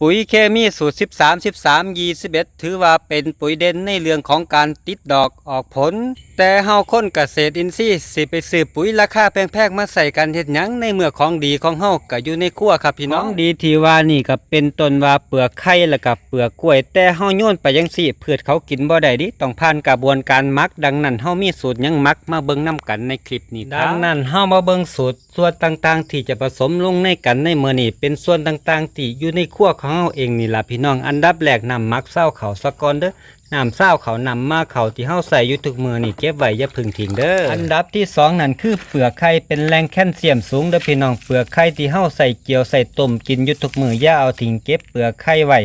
ปุ๋ยเคมีสูตร 13 13 21 ถือว่าเป็นปุ๋ยเด่นในเรื่องของการติดดอกออกผล แต่เฮาคนเกษตรอินทรีย์สิไปซื้อปุ๋ยราคาแพงๆมาใส่กันเฮ็ดหยังในเมื่อของดีของเฮาก็อยู่ในครัวครับพี่น้องของดีที่ว่านี่ก็เป็นต้นว่าเปลือกไข่แล้วก็เปลือกกล้วย แต่เฮาโยนไปจังซี่พืชเขากินบ่ได้ดิต้องผ่านกระบวนการหมัก ดังนั้นเฮามีสูตรหยังหมักมาเบิ่งนํกันในคลิปนี้ดังนั้นเฮามาเบิ่งสูตรส่วนต่างๆ ที่จะผสมลงในกันในมื้อนี้เป็นส่วนต่างๆ ที่อยู่ในครัวของเฮาเองนี่ล่ะพี่น้องอันดับแรกนำหมักเศร้าเขาสะก่อนเด้อน้ำเศร้าเขานำมาเขาที่เฮาใส่อยู่ทุกมือนี่เก็บไว้อย่าพึ่งทิ้งเด้ออันดับที่สองนั่นคือเปลือกไข่เป็นแหล่งแคลเซียมสูงเด้อพี่น้องเปลือกไข่ที่เฮาใส่เกี๊ยวใส่ต้มกินอยู่ทุกมืออย่าเอาทิ้งเก็บเปลือกไข่ไว้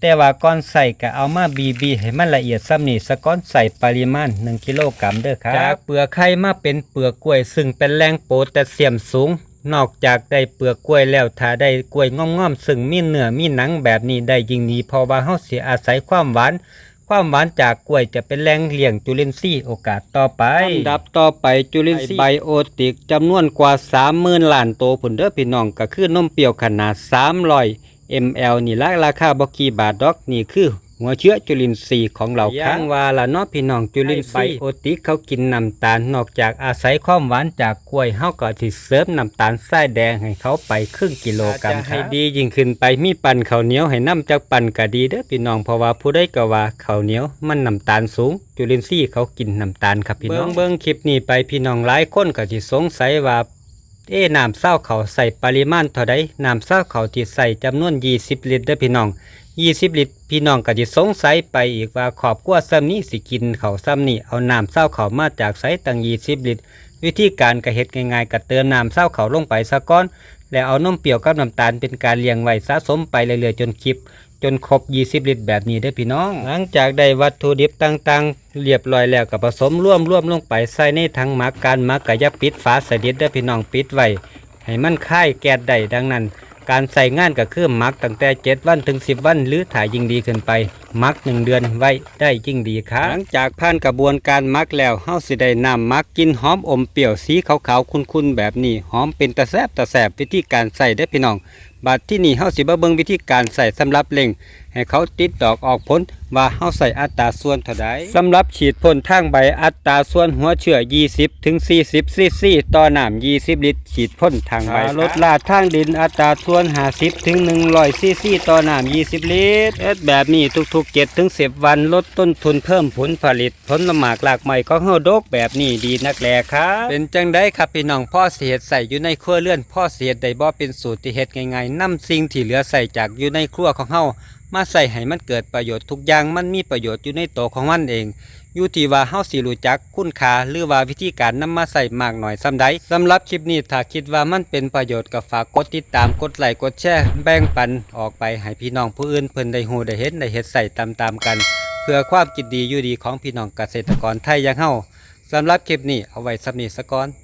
แต่ว่าก่อนใส่ก็เอามาบีบีให้มันละเอียดซ้ำนี่สก้อนใส่ปริมาณ 1 กิโลกรัมเด้อครับจากเปลือกไข่มาเป็นเปลือกกล้วย ซึ่งเป็นแหล่งโพแทสเซียมสูง นอกจากได้เปลือกกล้วยแล้วถ้าได้กล้วยง่อมๆซึ่งมีเนื้อมีหนังแบบนี้ได้ยิ่งดีเพราะว่าเฮาสิอาศัยความหวานความหวานจากกล้วยจะเป็นแหล่งเลี้ยงจุลินทรีย์โอกาสต่อไปอันดับต่อไปจุลินทรีย์ไบโอติกจำนวนกว่า 30,000ล้านโตวพุ่นเด้อพี่น้องก็คือนมเปรี้ยวขนาด300 ml นี่ละราคาบ่กี่บาทดอกนี่คือ หัวเชื้อจุลินทรีย์ของเราครับว่าละเนาะพี่น้องจุลินทรีย์ไบโอติกเขากินน้ำตาลนอกจากอาศัยความหวานจากกล้วยเฮาก็สิเสริมน้ำตาลทรายแดงให้เขาไปครึ่งกิโลกรัมให้ดียิ่งขึ้นไปมีปั่นข้าวเหนียวให้น้ำจากปั่นก็ดีเด้อพี่น้องเพราะว่าผู้ใดก็ว่าข้าวเหนียวมันน้ำตาลสูง จุลินทรีย์เขากินน้ำตาลครับพี่น้องเบิ่งคลิปนี้ไปพี่น้องหลายคนก็สิสงสัยว่าเอ้น้ำเศร้าเขาใส่ปริมาณเท่าใดน้ำเศร้าเขาที่ใส่จำนวน 20 ลิตรเด้อพี่น้อง 20ลิตรพี่น้องก็จะสงสัยไปอีกว่าขอบกลัวซ้ำนี้สิกินเขาซ้ำนี่เอาน้ำเศร้าเขามาจากใส่ตั้ง20ลิตรวิธีการกระเฮ็ดง่ายๆก็เติมน้ำเศร้าเขาลงไปซะก่อน แล้วเอานมเปรี้ยวกับน้ำตาลเป็นการเลี้ยงไว้สะสมไปเรื่อยๆจนคลิป จนครบ 20 ลิตรแบบนี้ได้พี่น้อง หลังจากได้วัตถุดิบต่างๆ เรียบร้อยแล้วก็ผสมร่วมร่วมลงไปใส่ในถังหมักการหมักก็อย่ปิดฝาสนิทเด้พี่น้องปิดไว้ให้มันคายแก๊สได้ดังนั้น การใส่งานก็คืองมักตั้งแต่ 7 วันถึง 10 วัน หรือถ่ายยิ่งดีขึ้นไป มัก1เดือนไว้ได้ยิ่งดีครับหลังจากผ่านกระบวนการหมักแล้วเฮาสิได้นำหมักกินหอมอมเปรี้ยวสีขาวๆคุ้นๆแบบนี้หอมเป็นตะแซบตะแสบวิธีการใส่ได้อพี่น้องบัดที่นี่เฮาสิมาเบิ่งวิธีการใส่สำหรับเล็งให้เขาติดดอกออกผลว่าเฮาใส่อัตราส่วนเท่าใดสำหรับฉีดพ่นทางใบอัตราส่วนหัวเชื้อ20ถึง40ซีซีต่อน้ำ20 ลิตร ฉีดพ่นทางใบลดลาดทางดินอัตราส่วน50ถึง100ซีซีต่อน้ำ20 ลิตรเอ็ดแบบนี้ทุกๆ7ถึง10วันลดต้นทุนเพิ่มผลผลิต ผลละหมากหลากใหม่ของเฮาดกแบบนี้ดีนักแลครับเป็นจังไดครับพี่น้องพ่อสิเฮ็ดใส่อยู่ในครัวเรือนพ่อสิเฮ็ดได้บ่เป็นสูตรที่เฮ็ดง่ายๆนำสิ่งที่เหลือใส่จากอยู่ในครัวของเฮา มาใส่ให้มันเกิดประโยชน์ทุกอย่างมันมีประโยชน์อยู่ในตัวของมันเอง อยู่ที่ว่าเฮาสิรู้จักคุณค่าหรือว่าวิธีการนำมาใส่มากหน่อยส่ำใดสำหรับคลิปนี้ถ้าคิดว่ามันเป็นประโยชน์ก็ฝากกดติดตามกดไลค์กดแชร์แบ่งปันออกไปให้พี่น้องผู้อื่นเพิ่นได้ฮู้ได้เห็นได้เฮ็ดใส่ตามๆกัน เพื่อความกินดีอยู่ดีของพี่น้องเกษตรกรไทยอย่างเฮาสำหรับคลิปนี้เอาไว้สำนี้ซะก่อน